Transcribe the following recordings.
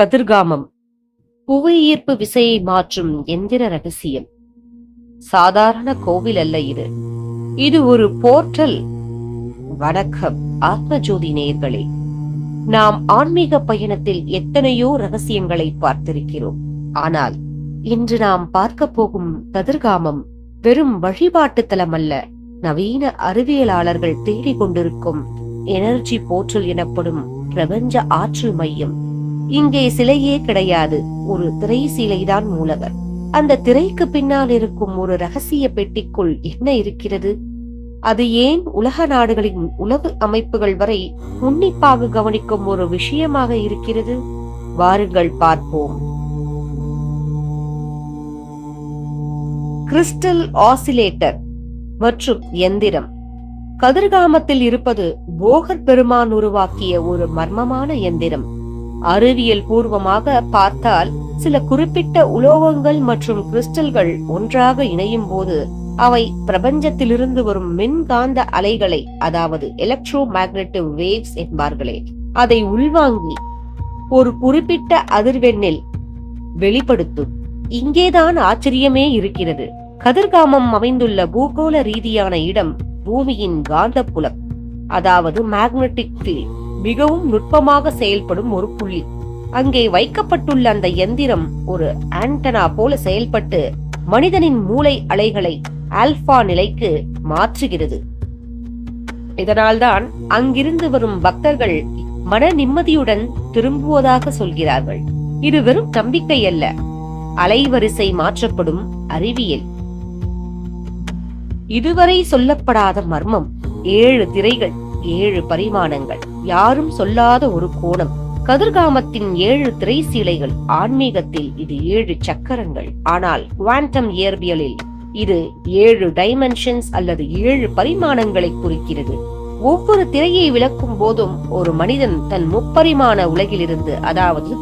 கதிர்காமம். புவி ஈர்ப்பு விசையை மாற்றும் எந்திர ரகசியம். சாதாரண கோவில் அல்ல இது. இது ஒரு போர்ட்டல். வணக்கம் ஆத்மஜோதி நேர்களே நாம் ஆன்மீக பயணத்தில் எத்தனையோ ரகசியங்களை பார்த்திருக்கிறோம். ஆனால் இன்று நாம் பார்க்க போகும் கதிர்காமம் வெறும் வழிபாட்டு தலம் அல்ல. நவீன அறிவியலாளர்கள் தேடிக் கொண்டிருக்கும் எனர்ஜி போர்ட்டல் எனப்படும் பிரபஞ்ச ஆற்றல் மையம். இங்கே சிலையே கிடையாது. ஒரு திரை சீலைதான் மூலவர். அந்த திரைக்கு பின்னால் இருக்கும் ஒரு ரகசிய பெட்டிக்குள் என்ன இருக்கிறது? அது ஏன் உலக நாடுகளின் உலக அமைப்புகள் வரை உன்னிப்பாக கவனிக்கும் ஒரு விஷயமாக இருக்கிறது? வாருங்கள் பார்ப்போம். கிறிஸ்டல் ஆசிலேட்டர் மற்றும் எந்திரம். கதிர்காமத்தில் இருப்பது போகர் பெருமான் உருவாக்கிய ஒரு மர்மமான எந்திரம். அறிவியல் பூர்வமாக பார்த்தால் சில குறிப்பிட்ட உலோகங்கள் மற்றும் கிறிஸ்டல்கள் ஒன்றாக இணையும் போது அவை பிரபஞ்சத்திலிருந்து வரும் மின்காந்த அலைகளை அதாவது எலக்ட்ரோ மேக்னட்டிவ் வேவ்ஸ் என்பார்களே அதை உள்வாங்கி ஒரு குறிப்பிட்ட அதிர்வெண்ணில் வெளிப்படுத்தும். இங்கேதான் ஆச்சரியமே இருக்கிறது. கதிர்காமம் அமைந்துள்ள பூகோள ரீதியான இடம் பூமியின் காந்தப்புலம் அதாவது மேக்னெட்டிக் ஃபீல்ட் மிகவும் நுட்பமாக செயல்படும் ஒரு புள்ளி. அங்கே வைக்கப்பட்டுள்ள அந்த எந்திரம் ஒரு ஆண்டனா போல செயல்பட்டு மனிதனின் மூளை அலைகளை ஆல்பா நிலைக்கு மாற்றுகிறது. இதனால்தான் அங்கிருந்து வரும் பக்தர்கள் மன நிம்மதியுடன் திரும்புவதாக சொல்கிறார்கள். இது வெறும் நம்பிக்கை அல்ல அலைவரிசை மாற்றப்படும் அறிவியல். இதுவரை சொல்லப்படாத மர்மம் ஏழு திரைகள் ஏழு பரிமாணங்கள். யாரும் சொல்லாத ஒரு கோணம். கதிர்காமத்தின் ஏழு திரை சீலைகள் ஆன்மீகத்தில் இது ஏழு சக்கரங்கள். ஆனால் குவாண்டம் இயற்பியலில் இது ஏழு டைமென்ஷன்ஸ் அல்லது ஏழு பரிமாணங்களை குறிக்கிறது. ஒவ்வொரு திரையை விளக்கும் போதும் ஒரு மனிதன் தன் முப்பரிமாண உலகிலிருந்து அதாவது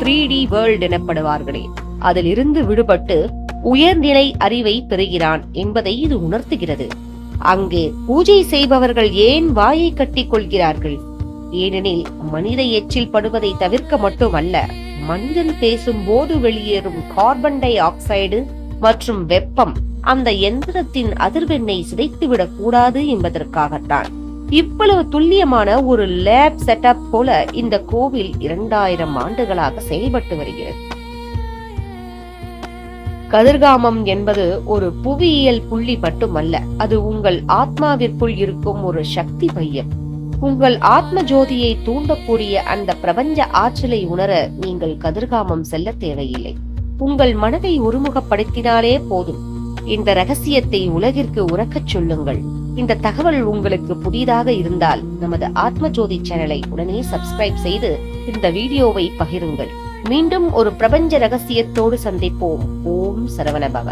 த்ரீ டி வேர்ல்ட் எனப்படுவார்களே அதிலிருந்து விடுபட்டு உயர்நிலை அறிவை பெறுகிறான் என்பதை இது உணர்த்துகிறது. அங்கே பூஜை செய்பவர்கள் ஏன் வாயை கட்டிக் கொள்கிறார்கள்? ஏனெனில் மனித எச்சில் படுவதை தவிர்க்க மட்டுமல்ல மனிதன் பேசும்போது வெளியேறும் கார்பன் டை ஆக்சைடு மற்றும் வெப்பம் அந்த எந்திரத்தின் அதிர்வெண்ணை சிதைத்துவிடக் கூடாது என்பதற்காகத்தான். இவ்வளவு துல்லியமான ஒரு லேப் செட்டப் போல இந்த கோவில் இரண்டாயிரம் ஆண்டுகளாக செயல்பட்டு வருகிறது. கதிர்காமம் என்பது ஒரு புவியியல் புள்ளி மட்டுமல்ல அது உங்கள் ஆத்மாவிற்குள் இருக்கும் ஒரு சக்தி மையம். உங்கள் ஆத்ம ஜோதியை தூண்டக்கூடிய அந்த பிரபஞ்ச ஆற்றலை உணர நீங்கள் கதிர்காமம் செல்ல தேவையில்லை. உங்கள் மனதை ஒருமுகப்படுத்தினாலே போதும். இந்த ரகசியத்தை உலகிற்கு உறக்கச் சொல்லுங்கள். இந்த தகவல் உங்களுக்கு புதிதாக இருந்தால் நமது ஆத்ம ஜோதி சேனலை உடனே சப்ஸ்கிரைப் செய்து இந்த வீடியோவை பகிருங்கள். மீண்டும் ஒரு பிரபஞ்ச ரகசியத்தோடு சந்திப்போம். ஓம் சரவணபவ